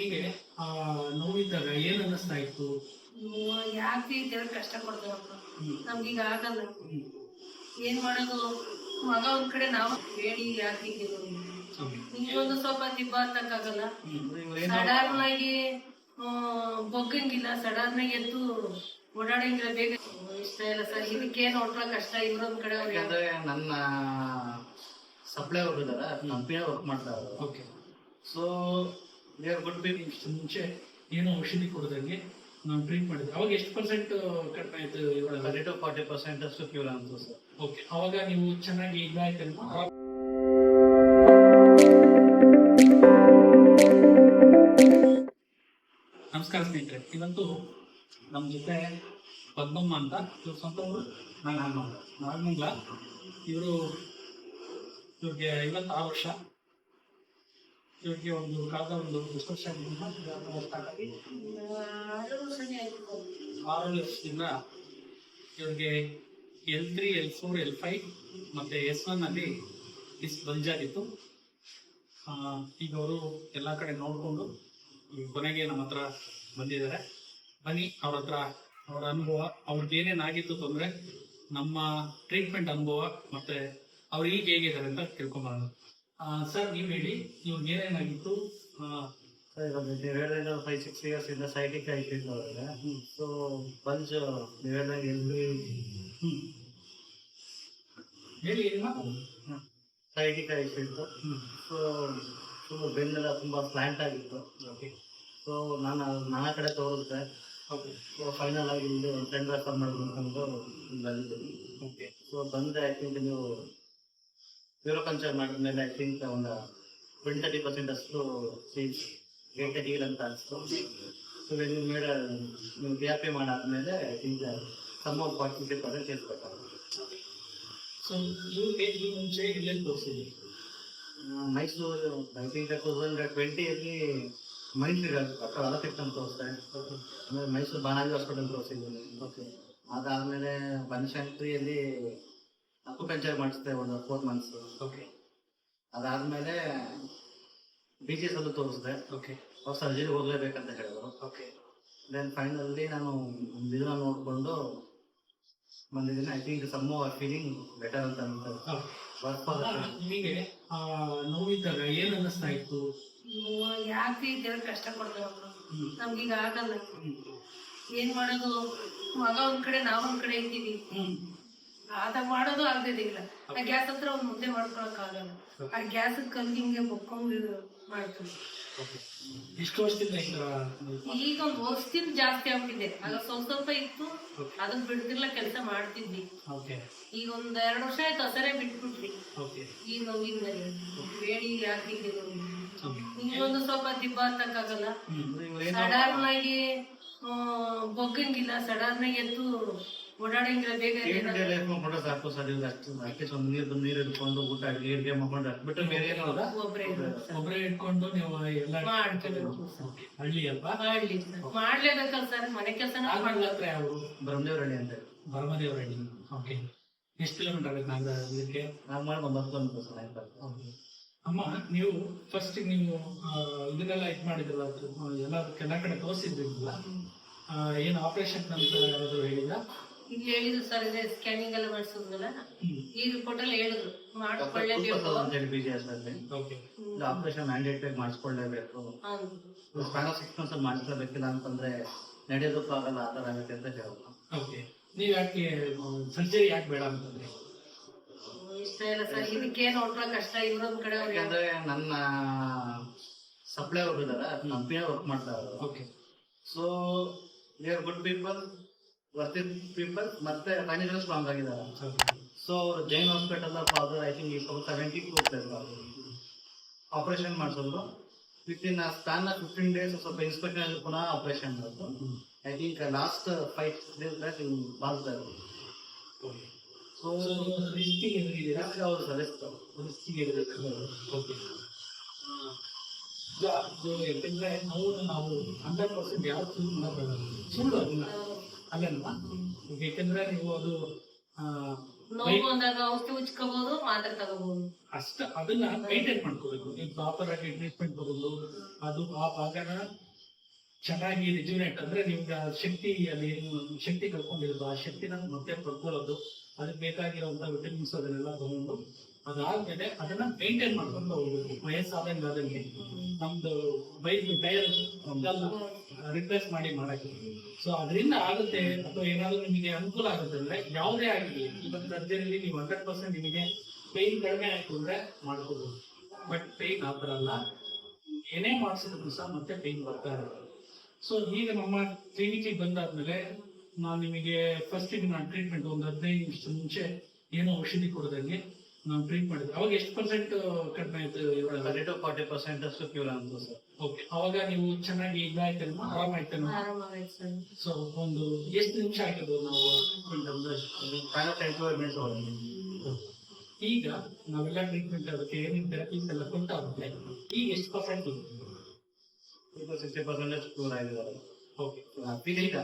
ಹೀಗೆ ಆ, ನೋವಿದ್ದಾಗ ಏನ್ ಅನ್ನಿಸ್ತಾ ಇತ್ತು? ಯಾಕೆ ದೇವ್ರ ಕಷ್ಟ ಕೊಡ್ತಾರಪ್ಪ. ನಮ್ಗೀಗ ಆಗಲ್ಲ. ಏನ್ ಮಾಡೋದು? ಮಗ ಒಂದ್ ಕಡೆ ನಾವು ಹೇಳಿ ಯಾಕೆ ಹೀಗಿರೋದು ನಿಮ್ಗೊಂದು ಸ್ವಲ್ಪ ದಿಬ್ಬ ಹತ್ತಕ್ಕಾಗಲ್ಲ? ಸಡನ್ ಆಗಿ ಬೊಗ್ಗಂಗಿಲ್ಲ. ಸಡನ್ ಆಗಿ ಎದ್ದು ಓಡಾಡಂಗಿಲ್ಲ ಬೇಗ. ಇಷ್ಟ ಇಲ್ಲ ಸರ್. ಇದಕ್ಕೇನು ಹೊಟ್ಲ ಕಷ್ಟ? ಇವ್ರೊಂದ್ ಕಡೆ ಯಾಕಂದ್ರೆ ನನ್ನ ಸಪ್ಲೈ ಅವ್ರು ಇದಾರೆ. ವರ್ಕ್ ಮಾಡ್ತಾರೆ okay. So they good people ಮುಂಚೆ ಏನೋ ಔಷಧಿ ಕೊಡದಂಗೆ ನಾವು ಟ್ರೀಟ್ ಮಾಡಿದ್ವಿ ಅವಾಗ ಎಷ್ಟು ಪರ್ಸೆಂಟ್ ಕಡಿಮೆ ಆಯ್ತು ಇವಾಗ? ತರ್ಟಿ ಟು ಫಾರ್ಟಿ ಪರ್ಸೆಂಟ್ ಅಷ್ಟು ಕ್ಯೂರ್ ಅಂತ ಸರ್. ಓಕೆ ಅವಾಗ ನೀವು ಚೆನ್ನಾಗಿ ಇದಾಯ್ತಲ್ವಾ ನಮಸ್ಕಾರ ಸ್ನೇಹಿತರೆ. ಇವತ್ತು ನಮ್ಮ ಜೊತೆ ಪದ್ಮಮ್ಮ ಅಂತ. ಇವ್ರ ಸ್ವಂತ ಊರು? ನಾಗಮಂಗ್ಲ ನಾಗಮಂಗ್ಲ. ಇವರು ಇವ್ರಿಗೆ ಐವತ್ತಾರು ವರ್ಷ. ಇವ್ರಿಗೆ ಒಂದು ಕಳೆದ ಒಂದು ಡಿಸ್ಕಷನ್ ವರ್ಷ ಆರು ವರ್ಷದಿಂದ ಇವ್ರಿಗೆ L three L four L five ಮತ್ತೆ ಎಸ್ ಒನ್ ಅಲ್ಲಿ ಡಿಸ್ ಬಂಜಾಗಿತ್ತು ಆ, ಈಗ ಅವರು ಎಲ್ಲ ಕಡೆ ನೋಡಿಕೊಂಡು ಕೊನೆಗೆ ನಮ್ಮ ಹತ್ರ ಬಂದಿದ್ದಾರೆ. ಬನ್ನಿ ಅವ್ರ ಹತ್ರ ಅವರ ಅನುಭವ ಅವ್ರದ್ದು ಏನೇನಾಗಿತ್ತು ತೊಂದರೆ ನಮ್ಮ ಟ್ರೀಟ್ಮೆಂಟ್ ಅನುಭವ ಮತ್ತೆ ಅವ್ರು ಈಗ ಹೇಗಿದ್ದಾರೆ ಅಂತ ತಿಳ್ಕೊಂಬರೋಣ. ಸರ್ ನೀವು ಹೇಳಿ ನೀವು ಏನೇನಾಗಿತ್ತು? ನೀವು ಹೇಳಿದ್ರೆ ಫೈವ್ ಸಿಕ್ಸ್ ಇಯರ್ಸ್ ಇಂದ ಸೈಟಿಕ್ ಆಯ್ತಿದ್ದು ಅವ್ರಿಗೆ ಸೊ ಬಂಚ್ ನೀವು ಹೇಳಿದಾಗ ಹ್ಞೂ ಹೇಳಿ ಏನು ಸೈಟಿಕ್ ಆಯ್ತಿತ್ತು ಸೊ ತುಂಬ ಬೆನ್ನೆಲ್ಲ ತುಂಬ ಪ್ಲ್ಯಾಂಟ್ ಆಗಿತ್ತು. ಓಕೆ ಸೊ ನಾನು ನಾನಾ ಕಡೆ ತೋರಿಸ್ದೆ. ಓಕೆ ಸೊ ಫೈನಲ್ ಆಗಿ ಇಲ್ಲಿ ಒಂದು ಫ್ರೆಂಡ್ ರೆಫರ್ ಮಾಡ್ಬೇಕು ಅಂತ ಬಂದಿದ್ದೀನಿ ಓಕೆ ಸೊ ಬಂದೆ ಐ ತಿಂಕ್ ನೀವು ಯೂರೋ ಪಂಚರ್ ಮಾಡಿದ್ಮೇಲೆ ಐ ಥಿಂಕ್ ಒಂದು ಟ್ವೆಂಟಿ ತರ್ಟಿ ಪರ್ಸೆಂಟ್ ಅಷ್ಟು ಸೀಟ್ಸ್ ಗೇಟ್ ಡೀಲ್ ಅಂತ ಅನಿಸ್ತು ಸೊ ನೀವು ಮೇಡ ನೀವು ಬಿ ಆರ್ ಪಿ ಮಾಡಾದ್ಮೇಲೆ I think some forty fifty percent ಸೇರಿಸ್ಬೇಕಾಗುತ್ತೆ so ನೀವು ಈ ಮುಂಚೆ ಇಲ್ಲೆಲ್ಲಿ ತೋರಿಸಿದ್ವಿ Mysuru I think two thousand ಟ್ವೆಂಟಿಯಲ್ಲಿ Mysuru doctor ಅಲಫಿಕ್ ಅಂತ ತೋರಿಸ್ತಾರೆ ಆಮೇಲೆ ಮೈಸೂರು ಬಾಣಾಜಿ ಹಾಸ್ಪಿಟಲ್ ತೋರಿಸಿದ್ದೀನಿ. ಓಕೆ ಅದಾದಮೇಲೆ ಬನಶಂಕರಿಯಲ್ಲಿ ಅಕ್ಯುಪಂಚರ್ ಮಾಡಿಸಿದೆ ಒಂದು ಫೋರ್ ಮಂತ್ಸ್ ಓಕೆ ಅದಾದ್ಮೇಲೆ ಬಿ ಜಿ ಎಸ್ ಅಲ್ಲೂ ತೋರಿಸಿದೆ. ಓಕೆ ಅವ್ರು ಸರ್ಜರಿ ಹೋಗ್ಲೇಬೇಕಂತ ಹೇಳಿದ್ರು. ಓಕೆ ದೆನ್ ಫೈನಲಿ ನಾನು ಒಂದು ಇದನ್ನ ನೋಡಿಕೊಂಡು ಬಂದಿದ್ದೀನಿ. I think some feeling better ಅಂತ ಅಂತ ವರ್ಕ್ ನಿಮಗೆ ಆ, ನೋವಿದ್ದಾಗ ಏನು ಅನ್ನಿಸ್ತಾ ಇತ್ತು? ಯಾಕೆ ದೇವ್ರಿಗೆ ಕಷ್ಟ ನಮ್ಗೆ ನಮ್ಗೀಗ ಆಗಲ್ಲ. ಏನ್ ಮಾಡೋದು? ಮಗ ಒಂದ್ ಕಡೆ ನಾವ್ ಒಂದ್ ಕಡೆ ಇದ್ದೀವಿ. ಆದಾಗ ಮಾಡೋದು ಆಗದಿಲ್ಲ ಆ ಗ್ಯಾಸ್ ಹತ್ರ ಒಂದ್ ಮುಂದೆ ಮಾಡ್ಕೊಳಕ್ ಆಗಲ್ಲ. ಆ ಗ್ಯಾಸ್ ಕಲ್ಗಿಂಗೆ ಬೊಕ್ಕೊಂಡು ಮಾಡ್ತೀವಿ. ಎಷ್ಟು ವರ್ಷದಿಂದ ಈಗ ಈಗ ಒಂದ್ ವರ್ಷದಿಂದ ಜಾಸ್ತಿ ಆಗ್ಬಿಟ್ಟಿದೆ. ಆಗ ಸ್ವಲ್ಪ ಸ್ವಲ್ಪ ಇತ್ತು. ಅದನ್ನ ಬಿಡ್ತಿರ್ಲ ಕೆಲಸ ಮಾಡ್ತಿದ್ವಿ. ಓಕೆ ಈಗ ಒಂದ್ ಎರಡ್ ವರ್ಷ ಆಯ್ತು ಹಸರೇ ಬಿಟ್ಬಿಟ್ವಿ. ಓಕೆ ಈ ನೋವಿಂದಲ್ಲಿ ಬೇಡಿ ಯಾಕೆ ಇನ್ನೊಂದು ಓಕೆ ಸ್ವಲ್ಪ ದಿಬ್ಬ ಹತ್ತಕ್ಕಾಗಲ್ಲ ಸಡನ್ ಆಗಿ ಆ, ಬೊಗ್ಗಂಗಿಲ್ಲ. ಸಡನ್ ಆಗಿ ಎದ್ದು ಓಡಾಡಂಗಿಲ್ಲ ಬೇಗ ಮಾಡ್ಕೊಂಡ್ರೆ ಸಾಕು ಸರ್ ಅಟ್ಲೀಸ್ಟ್ ಒಂದು ನೀರು ಬಂದು ನೀರು ಹಿಡ್ಕೊಂಡು ಊಟ ಅಡುಗೆ ಮಾಡ್ಕೊಂಡು ಬಿಟ್ಟು ಬೇರೆ ಏನು ಅಲ್ಲ. ಒಬ್ರೇ ಒಬ್ಬರೇ ಇಟ್ಕೊಂಡು ನೀವು ಎಲ್ಲ. ಹಳ್ಳಿ ಅಲ್ವಾ. ಮಾಡ್ಲೇಬೇಕಲ್ಲ ಸರ್ ಮನೆ ಕೆಲಸ ಯಾರು ಅಂತ. ಓಕೆ ಎಷ್ಟು ಕಿಲೋಮೀಟರ್ ಆಗುತ್ತೆ ಇದಕ್ಕೆ ಮಾಡಿ ಒಂಬತ್ತು ಕಿಲೋಮೀಟರ್ ಸರ್ ಅಮ್ಮ ನೀವು ಫಸ್ಟ್ ನೀವು ಇದನ್ನೆಲ್ಲ ಇದು ಮಾಡಿದ್ರಲ್ಲ ಎಲ್ಲ ಎಲ್ಲ ಕಡೆ ತೋರಿಸಿದ್ರಿಲ್ಲ ಏನು ಆಪರೇಷನ್ ಅಂತ ಯಾರಾದ್ರು ಹೇಳಿದ ಇಲ್ಲಿ ಹೇಳಿದ್ರು ಸರ್ ಇದೆ ಸ್ಕ್ಯಾನಿಂಗ್ ಎಲ್ಲ ಮಾಡಿಸಿದ್ರಲ್ಲ? ಈ ರಿಪೋರ್ಟ್ ಅಲ್ಲಿ ಹೇಳಿದ್ರು. ಮಾಡ್ಕೊಳ್ಳೇಬೇಕು ಅಂತ. ಹೇಳಿ ಬಿ ಜಿ ಎಸ್ ಓಕೆ ಇದು ಆಪರೇಷನ್ ಮ್ಯಾಂಡೇಟರಿ ಮಾಡಿಸ್ಕೊಳ್ಳೇಬೇಕು. ಸ್ಪ್ಯಾನ್ ಆಫ್ ಸಿಕ್ಸ್ ಮಂತ್ಸ್ ಮಾಡಿಸ್ಲೇಬೇಕಿಲ್ಲ ಅಂತಂದ್ರೆ ನಡೆಯೋದಕ್ಕೂ ಆಗಲ್ಲ ಆ ಥರ ಆಗುತ್ತೆ ಅಂತ ಹೇಳಿದ್ರು ಓಕೆ ನೀವು ಯಾಕೆ ಸರ್ಜರಿ ಯಾಕೆ ಬೇಡ ಅಂತಂದ್ರೆ? ಇಷ್ಟ ಇಲ್ಲ ಸರ್ ಏನು ಹೊಟ್ಲ ಕಷ್ಟ. ಇವ್ರೊಂದ್ ಕಡೆ ಯಾಕಂದ್ರೆ ನನ್ನ ಸಪ್ಲೈ ಅವ್ರು ಇದಾರೆ ಕಂಪನಿ ವರ್ಕ್ ಮಾಡ್ತಾರೆ okay so they are good people working people ಮತ್ತೆ ಫೈನಾನ್ಷಿಯಲ್ ಸ್ಟ್ರಾಂಗ್ ಆಗಿದ್ದಾರೆ. So Jain hospital father I think ಈಗ ಸೆವೆಂಟಿ ಟು ಆಪರೇಷನ್ ಮಾಡಿಸಿದ್ರು. With in span fifteen days ಸ್ವಲ್ಪ ಇನ್ಸ್ಪೆಕ್ಷನ್ ಪುನಃ ಆಪರೇಷನ್ ಮಾಡಿದ್ರು. I think last five days back ಬಾಳ್ತಾರೆ so so ರಿಸ್ಕಿಗೆ ಎದುರಿದ್ದೀರಾ ಅವ್ರು ಸಜೆಸ್ಟ್ ರಿಸ್ಕಿಗೆ ಓಕೆ ಯಾಕೆಂದ್ರೆ ನಾವು ಹಂಡ್ರೆಡ್ ಪರ್ಸೆಂಟ್ ಯಾವ ಸುಳ್ಳು ಸುಳ್ಳು ಅದನ್ನ ಅಲ್ಲಲ್ವಾ ಯಾಕೆಂದ್ರೆ ನೀವು ಅದು ನೋವು ಬಂದಾಗ ಔಷಧಿ ಉಚ್ಕೋಬಹುದು ಮಾತ್ರೆ ತಗೋಬಹುದು ಅಷ್ಟ ಅದನ್ನ ಮೇಂಟೈನ್ ಮಾಡ್ಕೋಬೇಕು. ನೀವು ಪ್ರಾಪರ್ ಆಗಿ ಟ್ರೀಟ್ಮೆಂಟ್ ತಗೊಂಡು ಅದು ಆ ಭಾಗನ ಚೆನ್ನಾಗಿ ರಿಜುನೇಟ್ ಅಂದ್ರೆ ನಿಮ್ಗೆ ಆ ಶಕ್ತಿ ಅಲ್ಲಿ ಏನು ಶಕ್ತಿ ಕಳ್ಕೊಂಡಿರೋದು ಆ ಶಕ್ತಿನ ಮತ್ತೆ ಪಡ್ಕೊಳ್ಳೋದು ಅದಕ್ಕೆ ಬೇಕಾಗಿರುವಂತ ವಿಟಮಿನ್ಸ್ ಅದನ್ನೆಲ್ಲ ತಗೊಂಡು ಅದಾದ್ಮೇಲೆ ಅದನ್ನ ಮೇಂಟೈನ್ ಮಾಡ್ಕೊಂಡು ಹೋಗ್ಬೇಕು ವಯಸ್ಸಾದಂಗೆ ಆದಂಗೆ ನಮ್ದು ಬೈಕ್ ಟೈರ್ ರಿಪ್ಲೇಸ್ ಮಾಡಿ ಮಾಡಕ್ಕೆ. ಸೊ ಅದರಿಂದ ಆಗುತ್ತೆ ಅಥವಾ ಏನಾದ್ರೂ ನಿಮಗೆ ಅನುಕೂಲ ಆಗುತ್ತೆ ಅಂದ್ರೆ ಯಾವುದೇ ಆಗಲಿ ಇವತ್ತು ಸರ್ಜರಿಲಿ ನೀವು ಹಂಡ್ರೆಡ್ ಪರ್ಸೆಂಟ್ ನಿಮಗೆ ಪೇನ್ ಕಡಿಮೆ ಆಯ್ತು ಅಂದ್ರೆ ಮಾಡ್ಕೋಬಹುದು ಬಟ್ ಪೇನ್ ಆ ಥರ ಅಲ್ಲ. ಏನೇ ಮಾಡಿಸಿದ್ರು ಸಹ ಮತ್ತೆ ಪೇನ್ ಬರ್ತಾ ಇರುತ್ತೆ. ಸೊ ಈಗ ನಮ್ಮ ಕ್ಲಿನಿಕ್ಗೆ ಬಂದಾದ್ಮೇಲೆ ನಾನು ನಿಮಗೆ ಫಸ್ಟಿಗೆ ನಾನು ಟ್ರೀಟ್ಮೆಂಟ್ ಒಂದು ಹದಿನೈದು ನಿಮಿಷ ಮುಂಚೆ ಏನೋ ಔಷಧಿ ಕೊಡದಂಗೆ ನಾನು ಟ್ರೀಟ್ ಮಾಡಿದ್ದೆ. ಅವಾಗ ಎಷ್ಟು ಪರ್ಸೆಂಟ್ ಕಡಿಮೆ ಆಯ್ತು ತರ್ಟಿ ಟು ಫಾರ್ಟಿ ಪರ್ಸೆಂಟ್ ಅಷ್ಟು ಕ್ಯೂರ್ ಅಂತ ಸರ್. ಓಕೆ ಅವಾಗ ನೀವು ಚೆನ್ನಾಗಿ ಆರಾಮಾಯ್ತೇನೋ ಆರಾಮಾಗೈತೆ ಸರ್ ಸೊ ಒಂದು ಎಷ್ಟು ನಿಮಿಷ ಆಗ್ತದೆ ನಾವು ಎಂಟೂವರೆ ಮಿನಿಟ್ಸ್ ಹೋಗಿ. ಈಗ ನಾವೆಲ್ಲ ಟ್ರೀಟ್ಮೆಂಟ್ ಅದಕ್ಕೆ ಏನೇನು ಥೆರಪೀಸ್ ಎಲ್ಲ ಕೊಟ್ಟಾಗುತ್ತೆ ಈಗ ಎಷ್ಟು ಪರ್ಸೆಂಟ್ ಸಿಕ್ಸ್ಟಿ ಪರ್ಸೆಂಟ್ ಕ್ಯೂರ್ ಆಗಿದ್ದಾರೆ ಓಕೆ ಫೀಲಿಂಗ್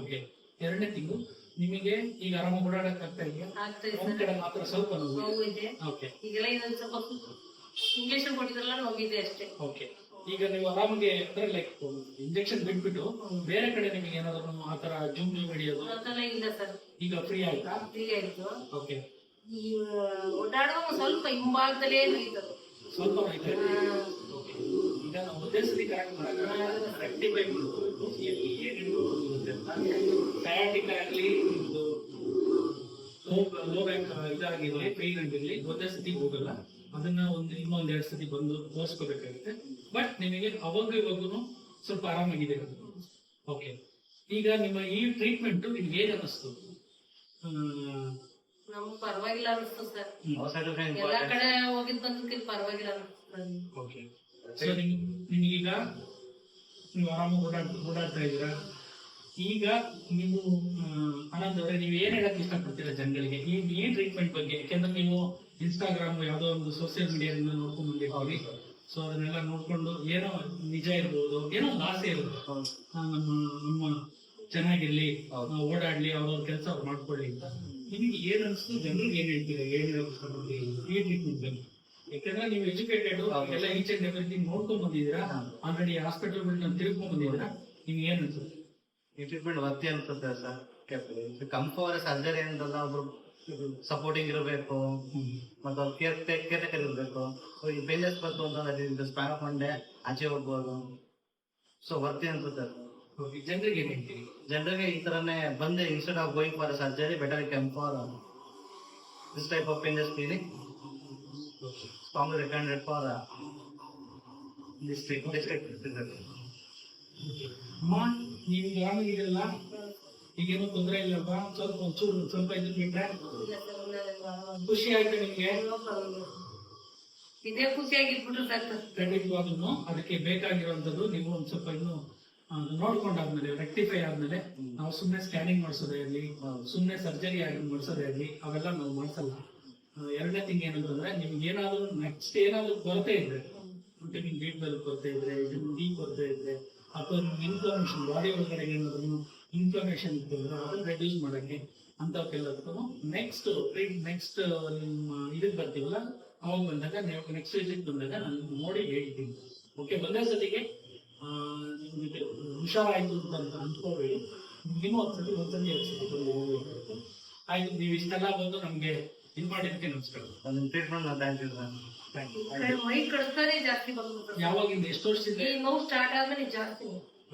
ಓಕೆ ಎರಡನೇ ತಿಂಗಳು ನಿಮಗೆ ಈಗ ಆರಾಮ ಓಡಾಡಕ್ ಆಗ್ತಾ ಇದೆಯಾ ಒಂದ್ ಕಡೆ ಮಾತ್ರ ಸ್ವಲ್ಪ ನೋವು ಇದೆ. ಓಕೆ. ಈಗೆಲ್ಲ ಇದೊಂದು ಸ್ವಲ್ಪ ಇಂಜೆಕ್ಷನ್ ಕೊಟ್ಟಿದ್ರಲ್ಲ ನೋವಿದೆ ಅಷ್ಟೇ. ಓಕೆ. ಈಗ ನೀವು ಆರಾಮಾಗಿ ಅಂದ್ರೆ ಲೈಕ್ ಇಂಜೆಕ್ಷನ್ ಬಿಟ್ಬಿಟ್ಟು ಬೇರೆ ಕಡೆ ನಿಮಗೆ ಏನಾದ್ರು ಆ ತರ ಜುಮ್ ಜುಮ್ ಹಿಡಿಯೋದು? ಅದೆಲ್ಲ ಇಲ್ಲ ಸರ್. ಈಗ ಫ್ರೀ ಆಯ್ತಾ? ಫ್ರೀ ಆಯ್ತು. ಓಕೆ. ಈ ಓಡಾಡುವ ಸ್ವಲ್ಪ ಹಿಂಭಾಗದಲ್ಲೇ ನೋಯ್ತದೆ ಸ್ವಲ್ಪ ಐತೆ ಒಂದೇ ಕರೆಕ್ಟ್ ಮಾಡಲ್ಲ ರೆಕ್ಟಿಫೈ ಮಾಡಬಹುದು ಎಲ್ಲಿ ಏನೇನು ಅಂತ ಸಯಾಟಿಕ್ ಆಗಲಿ ಇದು ಲೋ ಬ್ಯಾಕ್ ಇದಾಗಿರಲಿ ಪೇನ್ ಆಗಿರಲಿ ಒಂದೇ ಸತಿ ಹೋಗಲ್ಲ ಅದನ್ನ ಒಂದು ಇನ್ನೊಂದ್ ಎರಡು ಸತಿ ಬಂದು ತೋರಿಸ್ಕೋಬೇಕಾಗುತ್ತೆ ಬಟ್ ನಿಮಗೆ ಅವಾಗ ಇವಾಗೂ ಸ್ವಲ್ಪ ಆರಾಮಾಗಿದೆ ಓಕೆ ಈಗ ನಿಮ್ಮ ಈ ಟ್ರೀಟ್ಮೆಂಟ್ ನಿಮ್ಗೆ ಏನ್ ಅನಿಸ್ತು ನಮ್ಗ್ ಪರವಾಗಿಲ್ಲ ಅನಿಸ್ತು ಸರ್. ಎಲ್ಲಾ ಕಡೆ ಹೋಗಿದ್ ಬಂದಕ್ಕೆ ಪರವಾಗಿಲ್ಲ ಅನಿಸ್ತು ಓಕೆ ಸೊ ನಿಮ್ ನಿಮಗೀಗ ನೀವು ಆರಾಮಾಗಿ ಓಡಾಡ್ ಓಡಾಡ್ತಾ ಇದ್ದೀರಾ ಈಗ ನೀವು ಆನಂದ್ ಅವರೇ ನೀವು ಏನ್ ಹೇಳಕ್ ಇಷ್ಟಪಡ್ತೀರಾ ಜನಗಳಿಗೆ? ಈ ಈ ಟ್ರೀಟ್ಮೆಂಟ್ ಬಗ್ಗೆ ಯಾಕೆಂದ್ರೆ ನೀವು ಇನ್ಸ್ಟಾಗ್ರಾಮ್ ಯಾವುದೋ ಒಂದು ಸೋಷಿಯಲ್ ಮೀಡಿಯಾದಿಂದ ನೋಡ್ಕೊಂಡು ಬಂದಿದ್ದೀವಿ ಸೊ ಅದನ್ನೆಲ್ಲ ನೋಡ್ಕೊಂಡು ಏನೋ ನಿಜ ಇರ್ಬೋದು ಏನೋ ಒಂದು ಆಸೆ ಇರ್ಬೋದು. ನಮ್ಮ ನಮ್ಮ ಚೆನ್ನಾಗಿರ್ಲಿ ಓಡಾಡ್ಲಿ ಅವ್ರವ್ರ ಕೆಲಸ ಅವ್ರು ಮಾಡ್ಕೊಳ್ಳಿ ಅಂತ. ನಿಮಗೆ ಏನ್ ಅನಿಸ್ತು? ಜನರಿಗೆ ಏನ್ ಹೇಳ್ತೀರಾ? ಏನ್ ಹೇಳಕ್ ಇಷ್ಟಪಡ್ತೀರಿ? ಈ ಟ್ರೀಟ್ಮೆಂಟ್ ಬಗ್ಗೆ. ಯಾಕಂದ್ರೆ ನೀವು ಎಜುಕೇಟೆಡ್ ಎಲ್ಲ ಈಚ್ ಅಂಡ್ ಎವ್ರಿಥಿಂಗ್ ನೋಡ್ಕೊಂಡ್ ಬಂದಿದ್ದೀರಾ? ಆಲ್ರೆಡಿ ಹಾಸ್ಪಿಟಲ್ಗಳನ್ನ ತಿಳ್ಕೊಂಡ್ ಬಂದಿದ್ದೀರಾ? ನಿಮ್ಗೆ ಏನ್ ಅನ್ಸುತ್ತೆ? ಈ ಟ್ರೀಟ್ಮೆಂಟ್ ವರ್ತಿ ಅನ್ಸುತ್ತೆ ಸರ್. ಕಂಫೋರ್ ಸರ್ಜರಿ ಅಂತಲ್ಲ ಒಬ್ರು ಸಪೋರ್ಟಿಂಗ್ ಇರಬೇಕು. ಮತ್ತೆ ಅವ್ರು ಕೇರ್ ಕೇರ್ ಟೇಕರ್ ಇರಬೇಕು. ಈ ಬೇಜಸ್ ಬಂತು ಅಂತಂದ್ರೆ ಸ್ಪ್ಯಾನ್ ಮಂಡೆ ಆಚೆ ಹೋಗ್ಬೋದು. ಸೊ ವರ್ತಿ ಅನ್ಸುತ್ತೆ ಜನರಿಗೆ ಏನ್ ಹೇಳ್ತೀರಿ? ಜನರಿಗೆ ಈ ತರನೇ ಬಂದೆ instead of going for surgery better for this type of pangs clinic strong for for district district ಅಮ್ಮ ನೀವು ಆರಾಮಾಗಿರಲ್ಲ ಈಗೇನು ತೊಂದರೆ ಇಲ್ಲಪ್ಪ. ಸ್ವಲ್ಪ ಒಂಚೂರು ಸ್ವಲ್ಪ ಇದ್ರ ಬಿಟ್ರೆ ಖುಷಿ ಆಯ್ತು ನಿಮ್ಗೆ. ಇದೇ ಖುಷಿಯಾಗಿರ್ಬಿಟ್ರು ಸಾಕು. ಖಂಡಿತವಾಗ್ಲೂ ಅದಕ್ಕೆ ಬೇಕಾಗಿರುವಂತದ್ದು ನೀವು ಒಂದು ಸ್ವಲ್ಪ ಇನ್ನು ನೋಡ್ಕೊಂಡಾದ್ಮೇಲೆ ರೆಕ್ಟಿಫೈ ಆದ್ಮೇಲೆ ನಾವು ಸುಮ್ಮನೆ ಸ್ಕ್ಯಾನಿಂಗ್ ಮಾಡಿಸೋದೇ ಇರಲಿ ಸುಮ್ಮನೆ ಸರ್ಜರಿ ಆಗಿ ಮಾಡಿಸೋದೇ ಇರಲಿ ಅವೆಲ್ಲ ನಾವು ಮಾಡಿಸಲ್ಲ. ಎರಡನೇ ತಿಂಗ್ ಏನಂತಂದ್ರೆ ನಿಮ್ಗೆ ಏನಾದ್ರು ನೆಕ್ಸ್ಟ್ ಏನಾದ್ರು ಕೊರತೆ ಇದ್ರೆ ವಿಟಮಿನ್ ಬಿ ಟ್ವೆಲ್ ಕೊರತೆ ಇದ್ರೆ ವಿಟಮಿನ್ ಡಿ ಕೊರತೆ ಇದ್ರೆ, ಅಥವಾ ನಿಮ್ಗೆ ಇನ್ಫ್ಲಮೇಷನ್ ಬಾಡಿ ಒಳಗಡೆ ಏನಾದ್ರು ಇನ್ಫ್ಲಮೇಷನ್ ಇತ್ತಂದ್ರೆ ಅದನ್ನ ರೆಡ್ಯೂಸ್ ಮಾಡಕ್ಕೆ ಅಂತವಕ್ಕೆಲ್ಲದಕ್ಕೂ ನೆಕ್ಸ್ಟ್ ನೆಕ್ಸ್ಟ್ ನಿಮ್ಮ ಇದಕ್ಕೆ ಬರ್ತೀವಲ್ಲ, ಅವಾಗ ಬಂದಾಗ ನೀವು ನೆಕ್ಸ್ಟ್ ವಿಸಿಟ್ ಬಂದಾಗ ನಾನು ನೋಡಿ ಹೇಳ್ತೀನಿ. ಓಕೆ ಒಂದೇ ಸತಿಗೆ ನಿಮಗೆ ಹುಷಾರಾಯ್ತು ಅಂತ ಅಂದ್ಕೋಬೇಡಿ. ನಿಮ್ಗೆ ಒಂದ್ಸತಿ ಒಂದ್ಸತಿ ಹೋಗ್ಬೇಕು. ಆಯ್ತು, ನೀವು ಇಷ್ಟೆಲ್ಲ ಬಂದು ನಮ್ಗೆ ಇದು ಮಾಡಿದ್ದಕ್ಕೆ ನಮಸ್ಕಾರ ನಿಮ್ಮ treatment thank you sir thank ಈ ಕಡೆ ಮೈ ಕಡಿಸ್ತಾನೆ ಜಾಸ್ತಿ ಬಂತು ಯಾವಾಗಿಂದ? ಎಷ್ಟು ವರ್ಷದಿಂದ? ಈ ನೋವು ಸ್ಟಾರ್ಟ್ ಆದ್ಮೇಲೆ ಜಾಸ್ತಿ.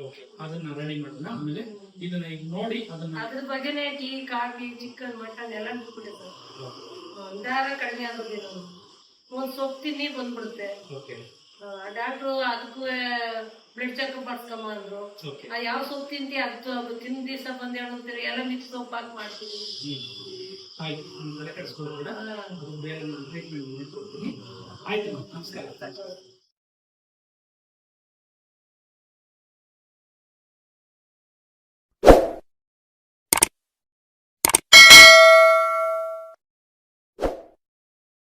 ಓಕೆ ಅದನ್ನ ರೆಡಿ ಮಾಡೋಣ. ಆಮೇಲೆ ಇದನ್ನ ಈಗ ನೋಡಿ ಅದನ್ನ ಅದ್ರ ಬಗ್ಗೆನೇ ಟೀ ಕಾಫಿ ಚಿಕನ್ ಮಟನ್ ಎಲ್ಲ ಬಿಟ್ಬಿಟ್ಟೆ ಸರ್ ನಿಧಾನ ಕಡಿಮೆ ಆಗೋದೇ ಒಂದ್ ಸೊಪ್ಪು ತಿನ್ನಿ ಬಂದ್ಬಿಡುತ್ತೆ. ಓಕೆ. ಡಾಕ್ಟ್ರು ಅದಕ್ಕೂ ಬ್ಲಡ್ ಮಾಡ್ಸ್ಕೊಂಬ ಅಂದ್ರು. ಓಕೆ. ಆ ಯಾವ ಸೊಪ್ಪು ತಿಂತಿ ಅದು ತಿಂದ ದಿವಸ ಬಂದ್ ಹೇಳ್ತಾರೆ ಎಲ್ಲ ಮಿಕ್ಸ್ ಸೊಪ್ಪು ಹಾಕಿ ಮಾಡ್ತೀವಿ ಆಯ್ತು ತಲೆ ಕೆಡಿಸ್ಕೊಳ್ಬೇಡ ಅದು ಬೇರೆ ಟ್ರೀಟ್ಮೆಂಟ್ ಆಯ್ತು ನಮಸ್ಕಾರ.